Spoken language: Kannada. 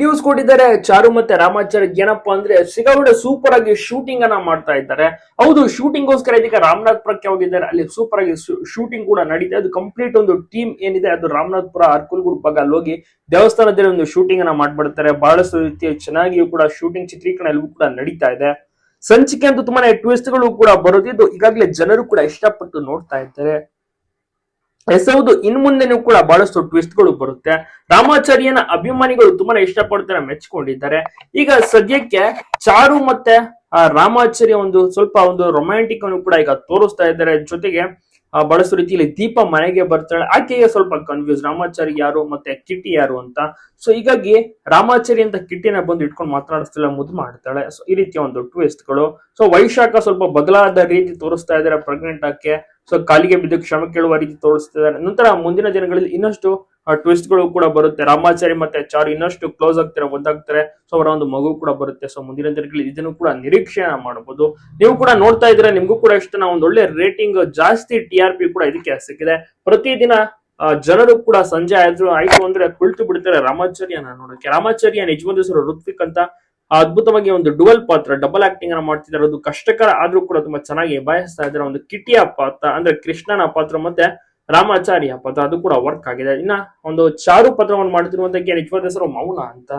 ನ್ಯೂಸ್ ಕೊಟ್ಟಿದ್ದಾರೆ. ಚಾರು ಮತ್ತೆ ರಾಮಾಚಾರ್ ಏನಪ್ಪಾ ಅಂದ್ರೆ ಸಿಗಾಗೌಡ ಸೂಪರ್ ಆಗಿ ಶೂಟಿಂಗ್ ಅನ್ನ ಮಾಡ್ತಾ ಇದ್ದಾರೆ. ಹೌದು ಶೂಟಿಂಗ್ ಗೋಸ್ಕರ ಇದೀಗ ರಾಮನಾಥ್ಪುರಕ್ಕೆ ಹೋಗಿದ್ದಾರೆ. ಅಲ್ಲಿ ಸೂಪರ್ ಆಗಿ ಶೂಟಿಂಗ್ ಕೂಡ ನಡೀತಾ ಅದು ಕಂಪ್ಲೀಟ್ ಒಂದು ಟೀಮ್ ಏನಿದೆ, ಅದು ರಾಮನಾಥ್ಪುರ ಅರ್ಕುಲ್ಗುಡ್ ಭಾಗ ಅಲ್ಲಿ ಹೋಗಿ ದೇವಸ್ಥಾನದಲ್ಲಿ ಒಂದು ಶೂಟಿಂಗ್ ಅನ್ನ ಮಾಡ್ಬಿಡ್ತಾರೆ. ಬಹಳಷ್ಟು ರೀತಿಯ ಚೆನ್ನಾಗಿಯೂ ಕೂಡ ಶೂಟಿಂಗ್ ಚಿತ್ರೀಕರಣ ಎಲ್ಲವೂ ಕೂಡ ನಡೀತಾ ಇದೆ. ಸಂಚಿಕೆ ಅಂತೂ ತುಂಬಾನೇ ಟ್ವಿಸ್ಟ್ಗಳು ಕೂಡ ಬರುತ್ತಿದ್ದು, ಈಗಾಗಲೇ ಜನರು ಕೂಡ ಇಷ್ಟಪಟ್ಟು ನೋಡ್ತಾ ಇದ್ದಾರೆ. ಎಸ್ ಹೌದು ಇನ್ ಮುಂದೆನೂ ಕೂಡ ಬಹಳಷ್ಟು ಟ್ವಿಸ್ಟ್ಗಳು ಬರುತ್ತೆ. ರಾಮಾಚಾರ್ಯನ ಅಭಿಮಾನಿಗಳು ತುಂಬಾನೇ ಇಷ್ಟಪಡ್ತಾರೆ ಮೆಚ್ಕೊಂಡಿದ್ದಾರೆ ಈಗ ಸದ್ಯಕ್ಕೆ ಚಾರು ಮತ್ತೆ, ಆ, ರಾಮಾಚಾರ್ಯ ಒಂದು ಸ್ವಲ್ಪ ಒಂದು ರೊಮ್ಯಾಂಟಿಕ್ ಅನ್ನು ಕೂಡ ಈಗ ತೋರಿಸ್ತಾ ಇದ್ದಾರೆ. ಜೊತೆಗೆ ಬಹಳಷ್ಟು ರೀತಿಯಲ್ಲಿ ದೀಪ ಮನೆಗೆ ಬರ್ತಾಳೆ. ಆಕೆಗೆ ಸ್ವಲ್ಪ ಕನ್ಫ್ಯೂಸ್ ರಾಮಾಚಾರಿ ಯಾರು ಮತ್ತೆ ಕಿಟ್ಟಿ ಯಾರು ಅಂತ. ಸೊ ಹೀಗಾಗಿ ರಾಮಾಚಾರಿ ಅಂತ ಕಿಟ್ಟಿನ ಬಂದು ಇಟ್ಕೊಂಡು ಮಾತನಾಡಿಸ್ತಿಲ್ಲ ಮುದ್ದು ಮಾಡ್ತಾಳೆ. ಸೊ ಈ ರೀತಿಯ ಒಂದು ಟ್ವಿಸ್ಟ್ಗಳು ಸೊ ವೈಶಾಖ ಸ್ವಲ್ಪ ಬದಲಾದ ರೀತಿ ತೋರಿಸ್ತಾ ಇದ್ದಾರೆ ಪ್ರೆಗ್ನೆಂಟ್ ಆಕೆ. ಸೊ ಕಾಲಿಗೆ ಬಿದ್ದು ಕ್ಷಮೆ ಕೇಳುವ ರೀತಿ ತೋರಿಸ್ತಿದ್ದಾರೆ. ನಂತರ ಮುಂದಿನ ದಿನಗಳಲ್ಲಿ ಇನ್ನಷ್ಟು ಟ್ವಿಸ್ಟ್ಗಳು ಕೂಡ ಬರುತ್ತೆ. ರಾಮಾಚಾರಿ ಮತ್ತೆ ಚಾರು ಇನ್ನಷ್ಟು ಕ್ಲೋಸ್ ಆಗ್ತಾರೆ ಒಂದಾಗ್ತಾರೆ ಸೊ, ಅವರ ಒಂದು ಮಗು ಕೂಡ ಬರುತ್ತೆ. ಸೊ ಮುಂದಿನ ದಿನಗಳಲ್ಲಿ ಇದನ್ನು ಕೂಡ ನಿರೀಕ್ಷೆನ ಮಾಡಬಹುದು. ನೀವು ಕೂಡ ನೋಡ್ತಾ ಇದ್ರೆ ನಿಮ್ಗೂ ಕೂಡ ಇಷ್ಟ ಒಂದು ಒಳ್ಳೆ ರೇಟಿಂಗ್ ಜಾಸ್ತಿ ಟಿ ಆರ್ ಪಿ ಕೂಡ ಇದಕ್ಕೆ ಸಿಕ್ಕಿದೆ. ಪ್ರತಿದಿನ ಜನರು ಕೂಡ ಸಂಜೆ ಆಯ್ತು ಆಯ್ತು ಅಂದ್ರೆ ಕುಳಿತು ಬಿಡ್ತಾರೆ ರಾಮಾಚಾರ್ಯನ ನೋಡಕ್ಕೆ ರಾಮಾಚಾರ್ಯ ನಿಜವಾದ ಹೆಸರು ಋತ್ವಿಕ್ ಅಂತ ಅದ್ಭುತವಾಗಿ ಒಂದು ಡುವಲ್ ಪಾತ್ರ ಡಬಲ್ ಆಕ್ಟಿಂಗ್ ಅನ್ನ ಮಾಡ್ತಿದ್ದಾರೆ. ಅದು ಕಷ್ಟಕರ, ಆದ್ರೂ ಕೂಡ ತುಂಬಾ ಚೆನ್ನಾಗಿ ಬಯಸ್ತಾ ಇದ್ದಾರೆ. ಒಂದು ಕಿಟಿಯ ಪಾತ್ರ, ಅಂದ್ರೆ ಕೃಷ್ಣನ ಪಾತ್ರ ಮತ್ತೆ ರಾಮಾಚಾರ್ಯ ಪಾತ್ರ, ಅದು ಕೂಡ ವರ್ಕ್ ಆಗಿದೆ. ಇನ್ನ ಒಂದು ಚಾರು ಪಾತ್ರವನ್ನು ಮಾಡ್ತಿರುವಂತಕ್ಕೆ ನಿಜವಾದ ಹೆಸರು ಮೌನ ಅಂತ.